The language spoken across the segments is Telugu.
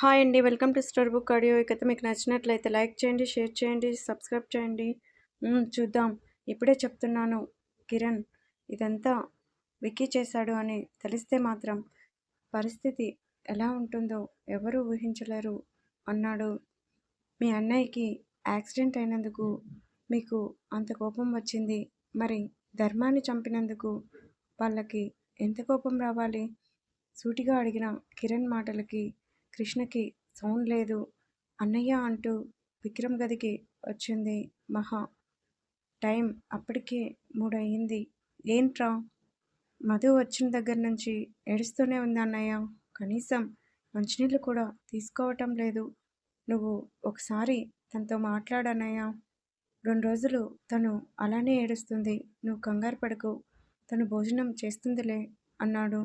హాయ్ అండి welcome to store book audio. ఇకైతే మీకు నచ్చినట్లయితే లైక్ చేయండి షేర్ చేయండి సబ్స్క్రైబ్ చేయండి. చూద్దాం. ఇప్పుడే చెప్తున్నాను కిరణ్ ఇదంతా విక్కీ చేశాడు అని తెలిస్తే మాత్రం పరిస్థితి ఎలా ఉంటుందో ఎవరు ఊహించలేరు అన్నాడు. మీ అన్నయ్యకి యాక్సిడెంట్ అయినందుకు మీకు అంత కోపం వచ్చింది. మరి ధర్మాన్ని చంపినందుకు వాళ్ళకి ఎంత కోపం రావాలి? సూటిగా అడిగిన కిరణ్ మాటలకి కృష్ణకి సౌండ్ లేదు. అన్నయ్య అంటూ విక్రమ్ గదికి వచ్చింది మహా. టైం అప్పటికే మూడయింది ఏంట్రా? మధు వచ్చిన దగ్గర నుంచి ఏడుస్తూనే ఉంది అన్నయ్య. కనీసం మంచినీళ్ళు కూడా తీసుకోవటం లేదు. నువ్వు ఒకసారి తనతో మాట్లాడన్నయ్య రెండు రోజులు తను అలానే ఏడుస్తుంది. నువ్వు కంగారు పడకు. తను భోజనం చేస్తుందిలే అన్నాడు.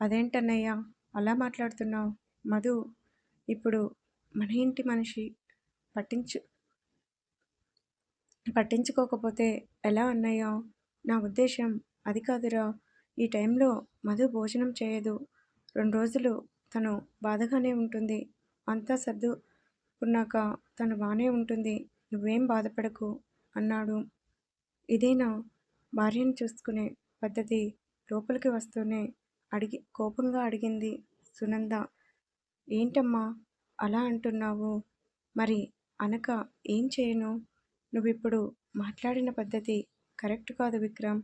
అదేంటన్నయ్య? అలా మాట్లాడుతున్నావు? మధు ఇప్పుడు మన ఇంటి మనిషి పట్టించు పట్టించుకోకపోతే ఎలా అన్నయ్య? నా ఉద్దేశం అది కాదురా. ఈ టైంలో మధు భోజనం చేయదు. రెండు రోజులు తను బాధగానే ఉంటుంది. అంతా సర్దుకున్నాక తను బాగానే ఉంటుంది. నువ్వేం బాధపడకు అన్నాడు. ఇదేనా? భార్యను చూసుకునే పద్ధతి లోపలికి వస్తూనే అడిగి కోపంగా అడిగింది సునంద. ఏంటమ్మా అలా అంటున్నావు? మరి అనక ఏం చేయను? నువ్విప్పుడు మాట్లాడిన పద్ధతి కరెక్ట్ కాదు విక్రమ్.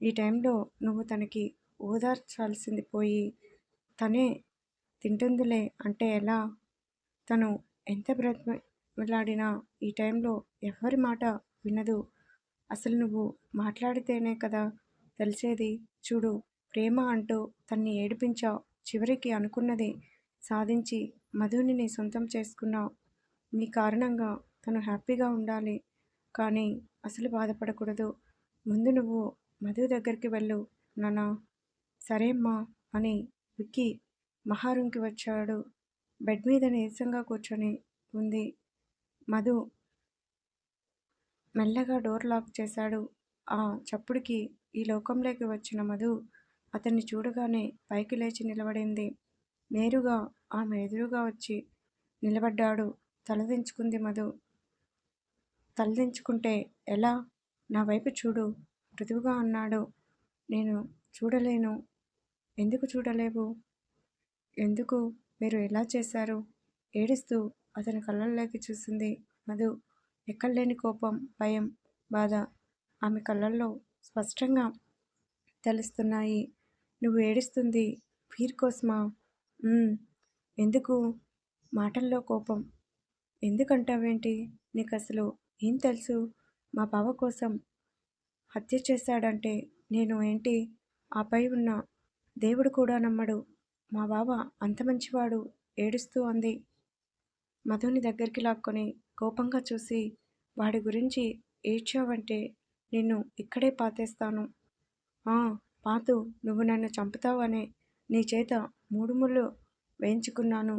ఈ టైంలో నువ్వు తనకి ఓదార్చాల్సింది పోయి తనే తింటుందిలే అంటే ఎలా? తను ఎంత బ్రతిమలాడినా ఈ టైంలో ఎవరి మాట వినదు. అసలు నువ్వు మాట్లాడితేనే కదా తెలిసేది? చూడు ప్రేమ అంటూ తన్ని ఏడిపించావు చివరికి అనుకున్నది సాధించి మధుని నీ సొంతం చేసుకున్నావు. నీ కారణంగా తను హ్యాపీగా ఉండాలి. కానీ అసలు బాధపడకూడదు. ముందు నువ్వు మధు దగ్గరికి వెళ్ళు. నానా సరేమ్మా అని విక్కీ మహారూంకి వచ్చాడు. బెడ్ మీద నీరసంగా కూర్చొని ఉంది. మధు మెల్లగా డోర్ లాక్ చేశాడు. ఆ చప్పుడుకి ఈ లోకంలోకి వచ్చిన మధు అతన్ని చూడగానే పైకి లేచి నిలబడింది. నేరుగా ఆమె ఎదురుగా వచ్చి నిలబడ్డాడు. తలదించుకుంది మధు. తలదించుకుంటే ఎలా? నా వైపు చూడు. మృదువుగా అన్నాడు. నేను చూడలేను. ఎందుకు చూడలేవు? ఎందుకు? మీరు ఎలా చేశారు? ఏడుస్తూ అతని కళ్ళల్లోకి చూసింది మధు. ఎక్కడలేని కోపం భయం బాధ ఆమె కళ్ళల్లో స్పష్టంగా తెలుస్తున్నాయి. నువ్వు ఏడుస్తుంది. వీర్ కోసమా "ఉమ్, ఎందుకు? మాటల్లో కోపం. ఎందుకంటావేంటి? నీకు అసలు ఏం తెలుసు? మా బావ కోసం హత్య చేశాడంటే నేను ఏంటి? ఆపై ఉన్న దేవుడు కూడా నమ్మడు. మా బావ అంత మంచివాడు ఏడుస్తూ అంది. మధుని దగ్గరికి లాక్కొని కోపంగా చూసి వాడి గురించి ఏడ్చావంటే నిన్ను ఇక్కడే పాతేస్తాను. "ఆ, పాతు నువ్వు నన్ను చంపుతావు అనే నీ చేత మూడు ముళ్ళు వేయించుకున్నాను.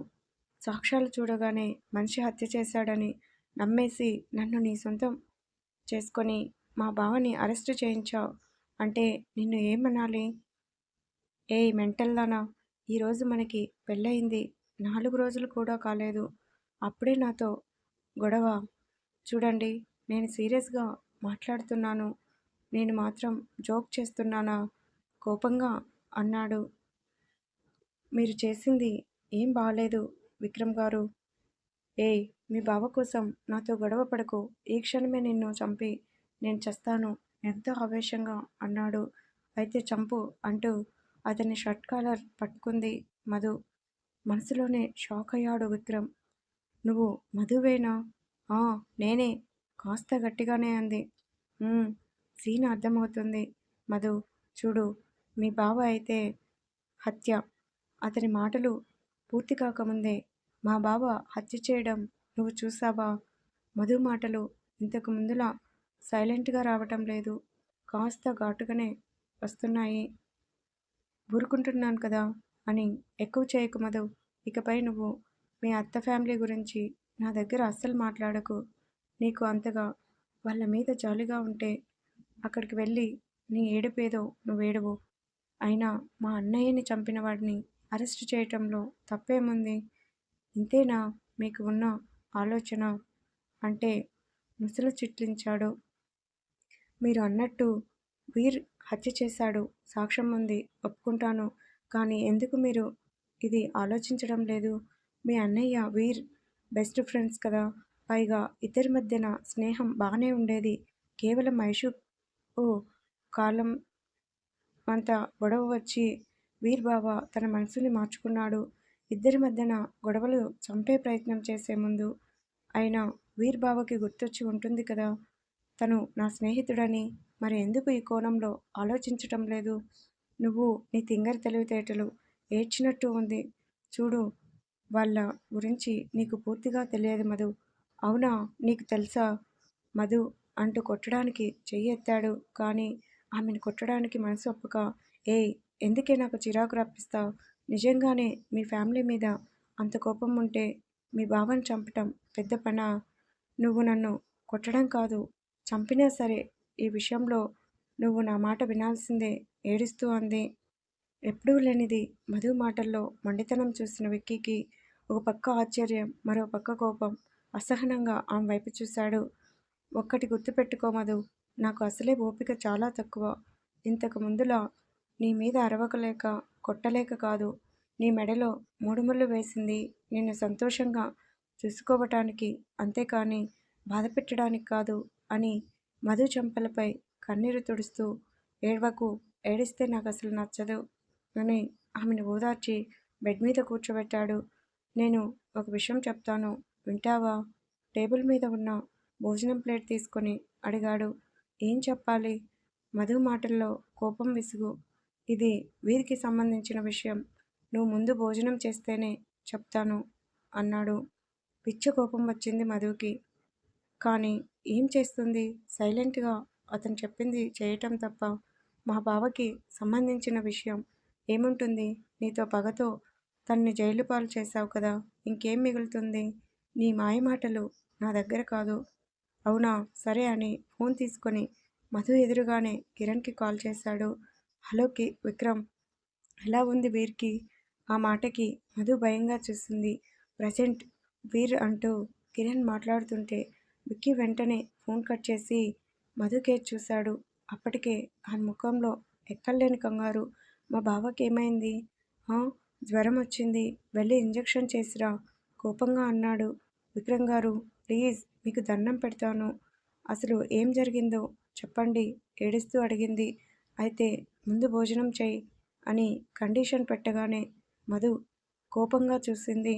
సాక్ష్యాలు చూడగానే మనిషి హత్య చేశాడని నమ్మేసి నన్ను నీ సొంతం చేసుకొని మా బావని అరెస్టు చేయించావు అంటే నిన్ను ఏమనాలి? ఏ మెంటల్లానా ఈరోజు మనకి పెళ్ళయింది. నాలుగు రోజులు కూడా కాలేదు. అప్పుడే నాతో గొడవ. చూడండి నేను సీరియస్గా మాట్లాడుతున్నాను. నేను మాత్రం జోక్ చేస్తున్నానా? కోపంగా అన్నాడు. మీరు చేసింది ఏం బాగాలేదు విక్రమ్ గారు? ఏయ్ మీ బావ కోసం నాతో గొడవ పడకు. ఈ క్షణమే నిన్ను చంపి నేను చస్తాను. ఎంతో ఆవేశంగా అన్నాడు. అయితే చంపు అంటూ అతని షర్ట్ కాలర్ పట్టుకుంది మధు. మనసులోనే షాక్ అయ్యాడు విక్రమ్. నువ్వు మధువేనా? ఆ నేనే. కాస్త గట్టిగానే అంది. సీన్ అర్థమవుతుంది. మధు చూడు మీ బావ అయితే హత్య. అతని మాటలు పూర్తి కాకముందే మా బావ హత్య చేయడం నువ్వు చూసావా మధు మాటలు ఇంతకు ముందులా సైలెంట్గా రావటం లేదు. కాస్త ఘాటుగానే వస్తున్నాయి. ఊరుకుంటున్నాను కదా అని ఎక్కువ చేయకు మధు. ఇకపై నువ్వు మీ అత్త ఫ్యామిలీ గురించి నా దగ్గర అస్సలు మాట్లాడకు. నీకు అంతగా వాళ్ళ మీద జాలిగా ఉంటే అక్కడికి వెళ్ళి నీ ఏడుపేదో నువ్వేడవు. అయినా మా అన్నయ్యని చంపిన వాడిని అరెస్ట్ చేయటంలో తప్పేముంది? ఇంతేనా మీకు ఉన్న ఆలోచన? అంటే ముసలు చిట్లించాడు. మీరు అన్నట్టు వీర్ హత్య చేశాడు. సాక్ష్యం ఉంది. ఒప్పుకుంటాను. కానీ ఎందుకు మీరు ఇది ఆలోచించడం లేదు? మీ అన్నయ్య వీర్ బెస్ట్ ఫ్రెండ్స్ కదా. పైగా ఇద్దరి మధ్యన స్నేహం బాగానే ఉండేది. కేవలం ఐషు ఓ కాలం అంత గొడవ వచ్చి వీర్బాబా తన మనసుని మార్చుకున్నాడు. ఇద్దరి మధ్యన గొడవలు చంపే ప్రయత్నం చేసే ముందు అయినా వీర్బాబాకి గుర్తొచ్చి ఉంటుంది కదా తను నా స్నేహితుడని. మరి ఎందుకు ఈ కోణంలో ఆలోచించటం లేదు? నువ్వు నీ తింగరి తెలివితేటలు ఏడ్చినట్టు ఉంది. చూడు వాళ్ళ గురించి నీకు పూర్తిగా తెలియదు మధు. అవునా నీకు తెలుసా? మధు అంటూ కొట్టడానికి చెయ్యి ఎత్తాడు కానీ ఆమెను కొట్టడానికి మనసు ఒప్పక ఏయ్ ఎందుకే నాకు చిరాకు రప్పిస్తావు? నిజంగానే మీ ఫ్యామిలీ మీద అంత కోపం ఉంటే మీ బావని చంపటం పెద్ద పనా? నువ్వు నన్ను కొట్టడం కాదు చంపినా సరే ఈ విషయంలో నువ్వు నా మాట వినాల్సిందే ఏడుస్తూ అంది. ఎప్పుడూ లేనిది మధు మాటల్లో మండితనం చూసిన విక్కీకి ఒక పక్క ఆశ్చర్యం మరో పక్క కోపం. అసహనంగా ఆమె వైపు చూశాడు. ఒక్కటి గుర్తుపెట్టుకో మధు నాకు అసలే ఓపిక చాలా తక్కువ. ఇంతకు ముందులా నీ మీద అరవకలేక కొట్టలేక కాదు. నీ మెడలో మూడుముళ్ళు వేసింది నిన్ను సంతోషంగా చూసుకోవటానికి అంతేకాని బాధ పెట్టడానికి కాదు అని మధు చెంపలపై కన్నీరు తుడుస్తూ ఏడవకు ఏడిస్తే నాకు అసలు నచ్చదు అని ఆమెను ఓదార్చి బెడ్ మీద కూర్చోబెట్టాడు. నేను ఒక విషయం చెప్తాను వింటావా? టేబుల్ మీద ఉన్న భోజనం ప్లేట్ తీసుకొని అడిగాడు. ఏం చెప్పాలి? మధు మాటల్లో కోపం విసుగు ఇది వీరికి సంబంధించిన విషయం. నువ్వు ముందు భోజనం చేస్తేనే చెప్తాను అన్నాడు. పిచ్చ కోపం వచ్చింది మధుకి. కానీ ఏం చేస్తుంది? సైలెంట్గా అతను చెప్పింది చేయటం తప్ప మా బావకి సంబంధించిన విషయం. ఏముంటుంది? నీతో పగతో తన్ని జైలు పాలు చేశావు కదా? ఇంకేం మిగులుతుంది? నీ మాయమాటలు నా దగ్గర కాదు. అవునా? సరే అని ఫోన్ తీసుకొని మధు ఎదురుగానే కిరణ్కి కాల్ చేశాడు. హలోకి విక్రమ్. ఎలా ఉంది వీర్కి? ఆ మాటకి మధు భయంగా చూసింది ప్రజెంట్ వీర్ అంటూ కిరణ్ మాట్లాడుతుంటే విక్కీ వెంటనే ఫోన్ కట్ చేసి మధుకే చూశాడు. అప్పటికే ఆ ముఖంలో ఎక్కలేని కంగారు. మా బావకి ఏమైంది? జ్వరం వచ్చింది. వెళ్ళి ఇంజెక్షన్ చేసిరా? కోపంగా అన్నాడు విక్రమ్ గారు. ప్లీజ్ మీకు దండం పెడతాను. అసలు ఏం జరిగిందో చెప్పండి ఏడుస్తూ అడిగింది. అయితే ముందు భోజనం చేయి అని కండిషన్ పెట్టగానే మధు కోపంగా చూసింది